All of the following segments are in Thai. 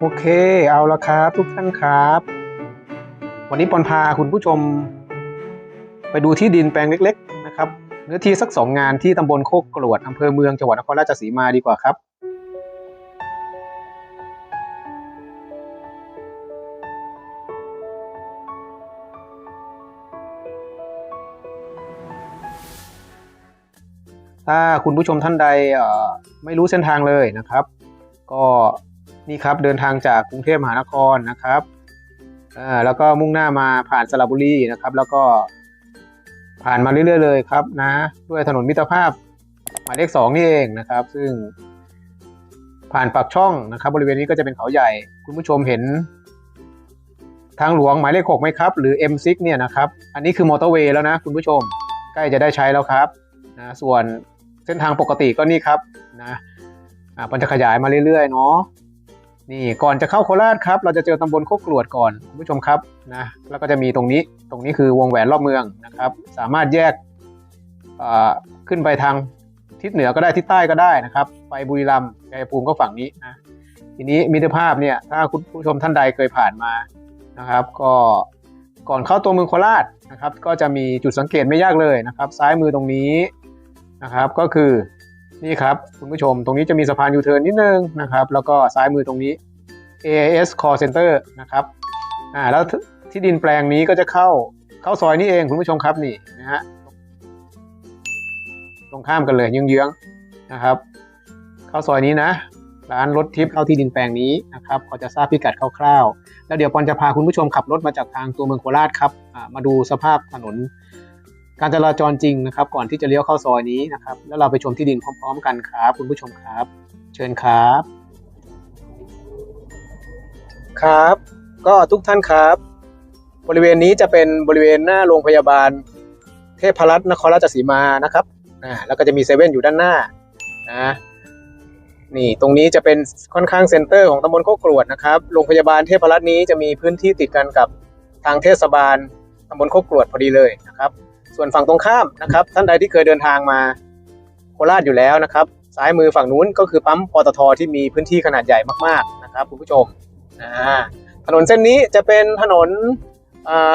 โอเค เอาละครับทุกท่านครับ วันนี้ปอนพาคุณผู้ชม ไปดูที่ดินแปลงเล็ก ๆ นะครับ เนื้อที่สักสองงานที่ตำบลโคกกรวดอำเภอเมืองจังหวัดนครราชสีมาดีกว่าครับถ้าคุณผู้ชมท่านใดไม่รู้เส้นทางเลยนะครับ ก็ นี่ครับเดินทางจากกรุงเทพมหานครนะครับอ่าแล้วก็มุ่งหน้ามาผ่านสระบุรีนะครับ แล้วก็ผ่านมาเรื่อยๆเลยครับนะ ด้วยถนนมิตรภาพหมายเลขสองนี่เองนะครับ ซึ่งผ่านปากช่องนะครับ บริเวณนี้ก็จะเป็นเขาใหญ่ คุณผู้ชมเห็น ทางหลวงหมายเลขหกไหมครับ หรือ M6 เนี่ยนะครับ อันนี้คือมอเตอร์เวย์แล้วนะคุณผู้ชม ใกล้จะได้ใช้แล้วครับนะส่วนเส้นทางปกติก็นี่ครับนะอ่ามันจะขยายมาเรื่อยๆเนาะ นี่ก่อนจะเข้าโคราชครับเราจะเจอตำบลโคกกรวดก่อนคุณผู้ชมครับนะแล้วก็จะมีตรงนี้ตรงนี้คือวงแหวนรอบเมืองนะครับ สามารถแยกขึ้นไปทางทิศเหนือก็ได้ทิศใต้ก็ได้นะครับ ไปบุรีรัมย์ชัยภูมิก็ฝั่งนี้นะทีนี้มิตรภาพเนี่ยถ้าคุณผู้ชมท่านใดเคยผ่านมานะครับ ก็ก่อนเข้าตัวเมืองโคราชนะครับ ก็จะมีจุดสังเกตไม่ยากเลยนะครับ ซ้ายมือตรงนี้นะครับ ก็คือนี่ครับคุณผู้ชมตรงนี้จะมีสะพานยูเทิร์นนิดนึงนะครับ แล้วก็ซ้ายมือตรงนี้ AIS Call Center นะครับอ่าแล้วที่ดินแปลงนี้ก็จะเข้าเข้าซอยนี้เองคุณผู้ชมครับนี่นะฮะตรงข้ามกันเลยเยื้องๆนะครับ เข้าซอยนี้นะร้านรถทิพย์เข้าที่ดินแปลงนี้นะครับก็จะทราบพิกัดคร่าวๆ แล้วเดี๋ยวปอนจะพาคุณผู้ชมขับรถมาจากทางตัวเมืองโคราชครับอ่ามาดูสภาพถนน การจราจรจริงนะครับ ก่อนที่จะเลี้ยวเข้าซอยนี้นะครับ แล้วเราไปชมที่ดินพร้อม ๆ กันครับคุณผู้ชมครับ เชิญครับ ครับ ก็ทุกท่านครับ บริเวณนี้จะเป็นบริเวณหน้าโรงพยาบาล เทพรัตน์นครราชสีมานะครับอ่าแล้วก็จะมีเซเว่นอยู่ด้านหน้านะนี่ตรงนี้จะเป็นค่อนข้างเซ็นเตอร์ของตำบลโคกกรวดนะครับโรงพยาบาลเทพรัตน์นี้จะมีพื้นที่ติดกันกับทางเทศบาลตำบลโคกกรวดพอดีเลยนะครับ ส่วนฝั่งตรงข้ามนะครับ ท่านใดที่เคยเดินทางมาโคราชอยู่แล้วนะครับ ซ้ายมือฝั่งนู้นก็คือปั๊มปตทที่มีพื้นที่ขนาดใหญ่มากๆนะครับคุณผู้ชม ถนนเส้นนี้จะเป็นถนน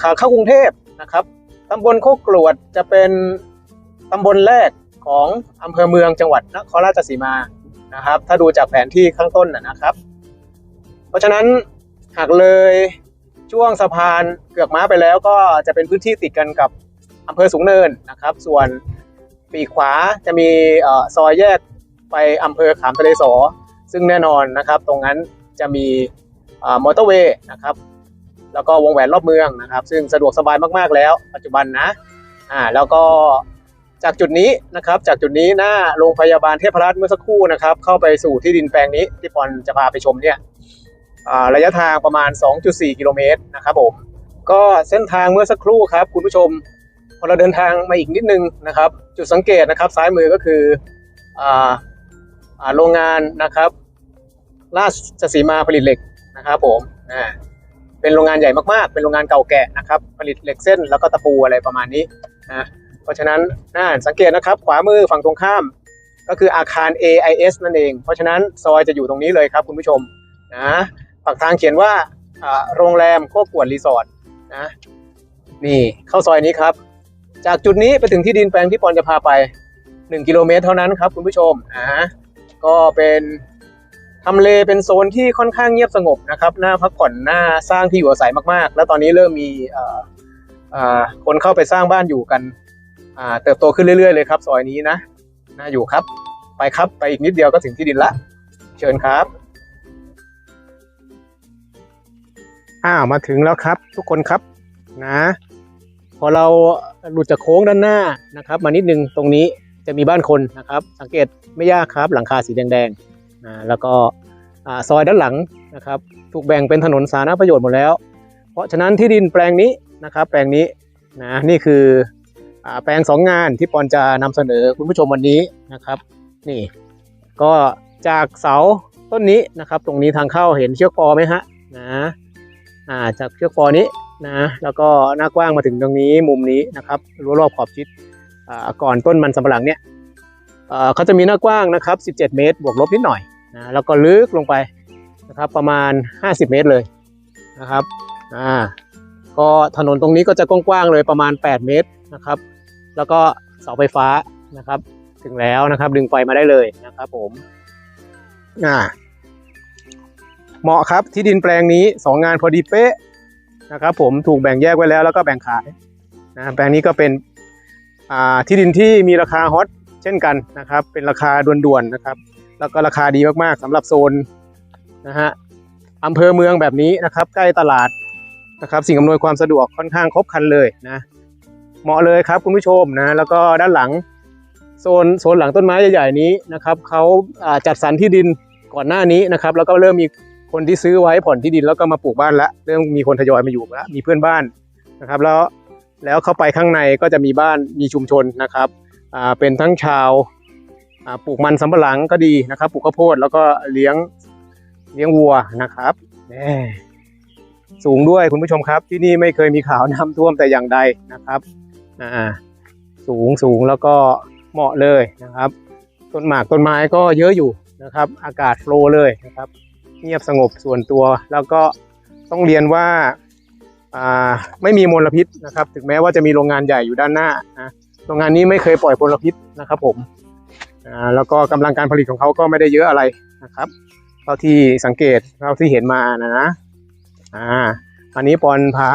ขาเข้ากรุงเทพนะครับตำบลโคกกรวดจะเป็นตำบลแรกของอำเภอเมืองจังหวัดนครราชสีมานะครับ ถ้าดูจากแผนที่ข้างต้นนะครับ เพราะฉะนั้นหากเลยช่วงสะพานเกือกม้าไปแล้วก็จะเป็นพื้นที่ติดกันกับอำเภอสูงเนินนะครับ ส่วนปีขวาจะมีอซอยแยกไปอำเภอขามทะเลสอซึ่งแน่นอนนะครับ ตรงนั้นจะมี มอเตอร์เวย์นะครับแล้วก็วงแหวนรอบเมืองนะครับ ซึ่งสะดวกสบายมากๆแล้ว ปัจจุบันนะอ่าแล้วก็จากจุดนี้นะครับ จากจุดนี้หน้าโรงพยาบาลเทพรัตน์เมื่อสักครู่นะครับ เข้าไปสู่ที่ดินแปลงนี้ที่ปอนจะพาไปชมเนี่ยอ่าระยะทางประมาณ 2.4 กิโลเมตรนะครับผมก็เส้นทางเมื่อสักครู่ครับ คุณผู้ชมพอเราเดินทางมาอีกนิดนึงนะครับ จุดสังเกตนะครับซ้ายมือก็คืออ่าอ่าโรงงานนะครับราชสีมาผลิตเหล็ก นะครับผมอ่าเป็นโรงงานใหญ่มากๆ เป็นโรงงานเก่าแก่นะครับ ผลิตเหล็กเส้นแล้วก็ตะปูอะไรประมาณนี้นะเพราะฉะนั้นน่าสังเกตนะครับ ขวามือฝั่งตรงข้าม ก็คืออาคาร AIS นั่นเอง เพราะฉะนั้นซอยจะอยู่ตรงนี้เลยครับคุณผู้ชมนะปากทางเขียนว่าอ่าโรงแรมโคกวดรีสอร์ทนะนี่เข้าซอยนี้ครับ จากจุดนี้ไปถึงที่ดินแปลงที่ปอนจะพาไป 1 กิโลเมตรเท่านั้นครับคุณผู้ชมอ่าก็เป็น ทำเลเป็นโซนที่ค่อนข้างเงียบสงบนะครับน่าพักผ่อนน่าสร้างที่อยู่อาศัยมากๆ แล้วตอนนี้เริ่มมีคนเข้าไปสร้างบ้านอยู่กันเติบโตขึ้นเรื่อยๆเลยครับซอยนี้นะน่าอยู่ครับ ไปครับไปอีกนิดเดียวก็ถึงที่ดินละ เชิญครับอ้าวมาถึงแล้วครับทุกคนครับนะ พอเราหลุดจากโค้งด้านหน้านะครับ มานิดนึงตรงนี้จะมีบ้านคนนะครับ สังเกตไม่ยากครับ หลังคาสีแดงๆ แล้วก็ซอยด้านหลังนะครับถูกแบ่งเป็นถนนสาธารณประโยชน์หมดแล้ว เพราะฉะนั้นที่ดินแปลงนี้นะครับแปลงนี้นะนี่คืออแปลงสองงานที่ปอนจะนำเสนอคุณผู้ชมวันนี้นะครับนี่ก็จากเสาต้นนี้นะครับ ตรงนี้ทางเข้าเห็นเชือกฟอไหมฮะนะอ่าจากเชือกฟอนี้นะแล้วก็หน้ากว้างมาถึงตรงนี้มุมนี้นะครับรั้วรอบขอบชิดก่อนต้นมันสำปะหลังเนี่ยเขาจะมีหน้ากว้างนะครับ 17 เมตร บวกลบนิดหน่อย นะแล้วก็ลึกลงไปนะครับประมาณ 50 เมตรเลยนะครับอ่าก็ถนนตรงนี้ก็จะกว้างๆเลยประมาณ 8 เมตรนะครับ แล้วก็เสาไฟฟ้านะครับ ถึงแล้วนะครับ ดึงไฟมาได้เลยนะครับผมอ่าเหมาะครับที่ดินแปลงนี้สองงานพอดีเป๊ะนะครับผมถูกแบ่งแยกไว้แล้วแล้วก็แบ่งขายนะแปลงนี้ก็เป็นอ่าที่ดินที่มีราคาฮอตเช่นกันนะครับ เป็นราคาด่วนๆนะครับ แล้วก็ราคาดีมากๆสำหรับโซนนะฮะอำเภอเมืองแบบนี้นะครับ ใกล้ตลาดนะครับ สิ่งอำนวยความสะดวกค่อนข้างครบครันเลยนะเหมาะเลยครับคุณผู้ชมนะแล้วก็ด้านหลังโซนโซนหลังต้นไม้ใหญ่ๆนี้นะครับเขาาจัดสรรที่ดินก่อนหน้านี้นะครับ แล้วก็เริ่มมีคนที่ซื้อไว้ผ่อนที่ดินแล้วก็มาปลูกบ้านละเริ่มมีคนทยอยมาอยู่แล้วมีเพื่อนบ้านนะครับ แล้วแล้วเข้าไปข้างในก็จะมีบ้านมีชุมชนนะครับเป็นทั้งชาว ปลูกมันสำปะหลังก็ดีนะครับ ปลูกข้าวโพดแล้วก็เลี้ยงเลี้ยงวัวนะครับแน่สูงด้วยคุณผู้ชมครับ ที่นี่ไม่เคยมีข่าวน้ำท่วมแต่อย่างใดนะครับอ่าสูงสูงแล้วก็เหมาะเลยนะครับ ต้นหมากต้นไม้ก็เยอะอยู่นะครับ อากาศโฟลเลยนะครับ เงียบสงบส่วนตัวแล้วก็ต้องเรียนว่าอ่าไม่มีมลพิษนะครับ ถึงแม้ว่าจะมีโรงงานใหญ่อยู่ด้านหน้านะโรงงานนี้ไม่เคยปล่อยมลพิษนะครับผม แล้วก็กำลังการผลิตของเขาก็ไม่ได้เยอะอะไรนะครับเท่าที่สังเกตเท่าที่เห็นมานะนะอ่าอันนี้ปอนพา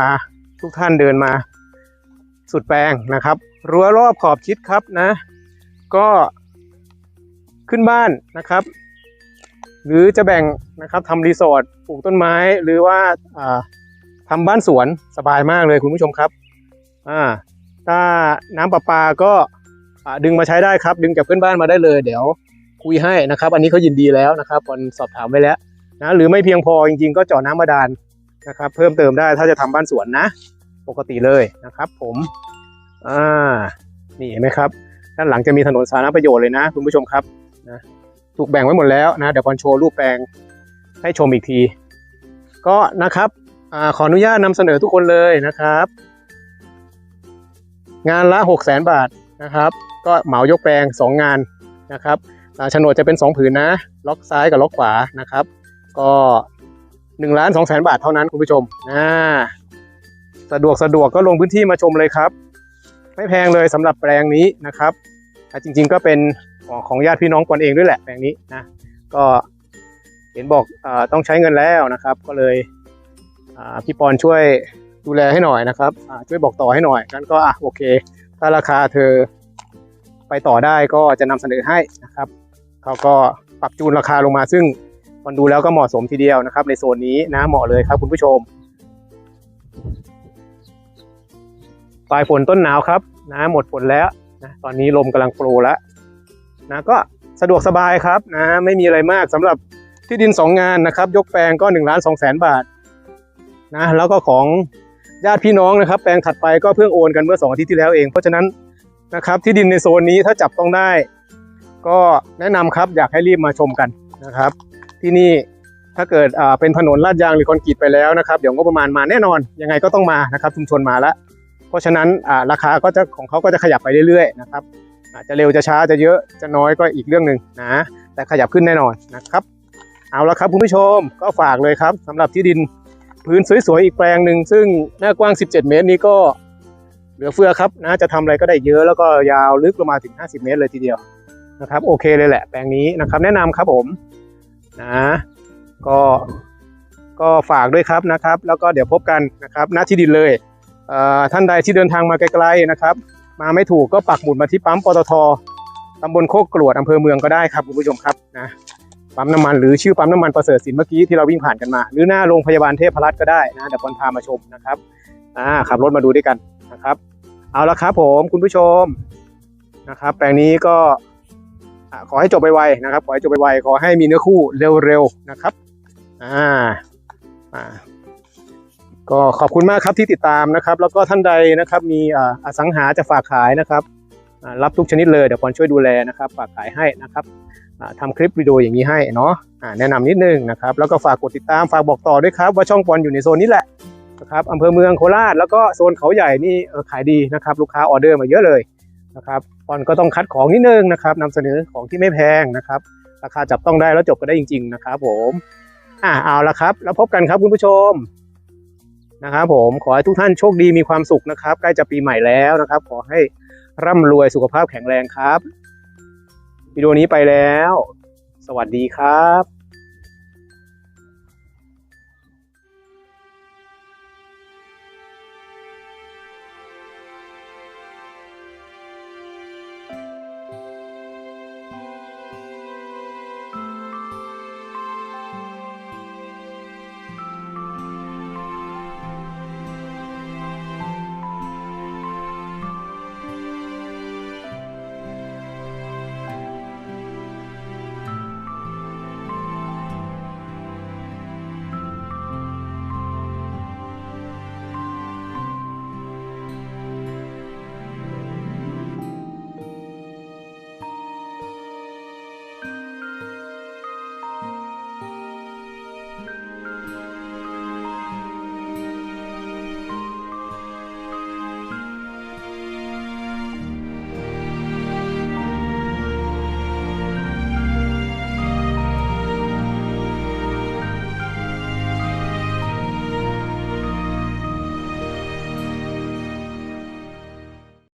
ทุกท่านเดินมา สุดแปลงนะครับรั้วรอบขอบชิดครับนะ ก็ขึ้นบ้านนะครับ หรือจะแบ่งนะครับทำรีสอร์ทปลูกต้นไม้หรือว่าอ่าทำบ้านสวนสบายมากเลยคุณผู้ชมครับอ่าถ้าน้ำประปาก็ ดึงมาใช้ได้ครับ ดึงจากเพื่อนบ้านมาได้เลย เดี๋ยวคุยให้นะครับ อันนี้เขายินดีแล้วนะครับปอนสอบถามไว้แล้วนะหรือไม่เพียงพอจริงๆ ก็เจาะน้ำบาดาลนะครับ เพิ่มเติมได้ถ้าจะทำบ้านสวนนะ ปกติเลยนะครับ ผมอ่านี่เห็นไหมครับ ด้านหลังจะมีถนนสาธารณประโยชน์เลยนะ คุณผู้ชมครับนะถูกแบ่งไว้หมดแล้วนะเดี๋ยวพอนโชว์รูปแปลงให้ชมอีกที ก็นะครับอขออนุญาตนำเสนอทุกคนเลยนะครับ งานละ6 0 0 0 0 0บาท นะครับ ก็เหมายกแปลง 2 งานนะครับโฉนดจะเป็น 2 ผืนนะ ล็อกซ้ายกับล็อกขวานะครับ ก็1ล้าน2แสนบาทเท่านั้นคุณผู้ชมอ่าสะดวกสะดวกก็ลงพื้นที่มาชมเลยครับ ไม่แพงเลยสำหรับแปลงนี้นะครับอ่จริงๆก็เป็นของญาติพี่น้องปอนเองด้วยแหละแปลงนี้นะก็เห็นบอกอต้องใช้เงินแล้วนะครับ ก็เลยพี่ปอนช่วยดูแลให้หน่อยนะครับช่วยบอกต่อให้หน่อยงั้นก็อะโอเค ถ้าราคาเธอไปต่อได้ก็จะนำเสนอให้นะครับเขาก็ปรับจูนราคาลงมาซึ่งปอนดูแล้วก็เหมาะสมทีเดียวนะครับ ในโซนนี้นะเหมาะเลยครับคุณผู้ชมปลายฝนต้นหนาวครับนะหมดฝนแล้วนะตอนนี้ลมกำลังโปรแล้วนะก็สะดวกสบายครับนะไม่มีอะไรมากสำหรับที่ดิน 2 งานนะครับ ยกแปลงก็1นล้านสองแสนบาทนะแล้วก็ของ ญาติพี่น้องนะครับ แปลงถัดไปก็เพิ่งโอนกันเมื่อ 2 อาทิตย์ที่แล้วเอง เพราะฉะนั้นนะครับที่ดินในโซนนี้ถ้าจับต้องได้ ก็แนะนำครับอยากให้รีบมาชมกันนะครับ ที่นี่ถ้าเกิดอ่าเป็นถนนลาดยางหรือคอนกรีตไปแล้วนะครับเดี๋ยวงบประมาณมาแน่นอนยังไงก็ต้องมานะครับชุมชนมาแล้ว เพราะฉะนั้นอ่าราคาก็จะของเขาก็จะขยับไปเรื่อยๆนะครับอาจจะเร็วจะช้าจะเยอะจะน้อยก็อีกเรื่องหนึ่งนะแต่ขยับขึ้นแน่นอนนะครับ เอาละครับคุณผู้ชมก็ฝากเลยครับสำหรับที่ดิน พื้นสวยๆอีกแปลงหนึ่งซึ่งหน้ากว้าง 17 เมตรนี้ก็เหลือเฟือครับนะจะทำอะไรก็ได้เยอะแล้วก็ยาวลึกลงมาถึง 50 เมตรเลยทีเดียวนะครับโอเคเลยแหละแปลงนี้นะครับ แนะนำครับผมนะก็ก็ฝากด้วยครับนะครับ แล้วก็เดี๋ยวพบกันนะครับณที่ดินเลยเอ่อท่านใดที่เดินทางมาไกลๆนะครับ มาไม่ถูกก็ปักหมุดมาที่ปั๊มปตทตำบลโคกกรวดอำเภอเมืองก็ได้ครับคุณผู้ชมครับนะ ปั๊มน้ำมันหรือชื่อปั๊มน้ำมันประเสริฐสินเมื่อกี้ที่เราวิ่งผ่านกันมา หรือหน้าโรงพยาบาลเทพรัตน์ก็ได้นะเดี๋ยวปอนพามาชมนะครับอ่าขับรถมาดูด้วยกันนะครับ เอาละครับผมคุณผู้ชมนะครับ แปลงนี้ก็ขอให้จบไวๆนะครับ ขอให้จบไวๆขอให้มีเนื้อคู่เร็วๆนะครับอ่าอ่าก็ขอบคุณมากครับที่ติดตามนะครับ แล้วก็ท่านใดนะครับ มีอ่าอสังหาจะฝากขายนะครับอ่ารับทุกชนิดเลยเดี๋ยวปอนช่วยดูแลนะครับ ฝากขายให้นะครับ ทำคลิปวิดีโออย่างนี้ให้เนาะแนะนำนิดนึงนะครับ แล้วก็ฝากกดติดตามฝากบอกต่อด้วยครับ ว่าช่องปอนอยู่ในโซนนี้แหละนะครับอำเภอเมืองโคราชแล้วก็โซนเขาใหญ่นี่ขายดีนะครับ ลูกค้าออเดอร์มาเยอะเลยนะครับปอนก็ต้องคัดของนิดนึงนะครับนำเสนอของที่ไม่แพงนะครับ ราคาจับต้องได้แล้วจบก็ได้จริง ๆ นะครับผมอ่าเอาละครับ แล้วพบกันครับคุณผู้ชมนะครับผมขอให้ทุกท่านโชคดีมีความสุขนะครับ ใกล้จะปีใหม่แล้วนะครับ ขอให้ร่ำรวยสุขภาพแข็งแรงครับ วิดีโอนี้ไปแล้ว สวัสดีครับ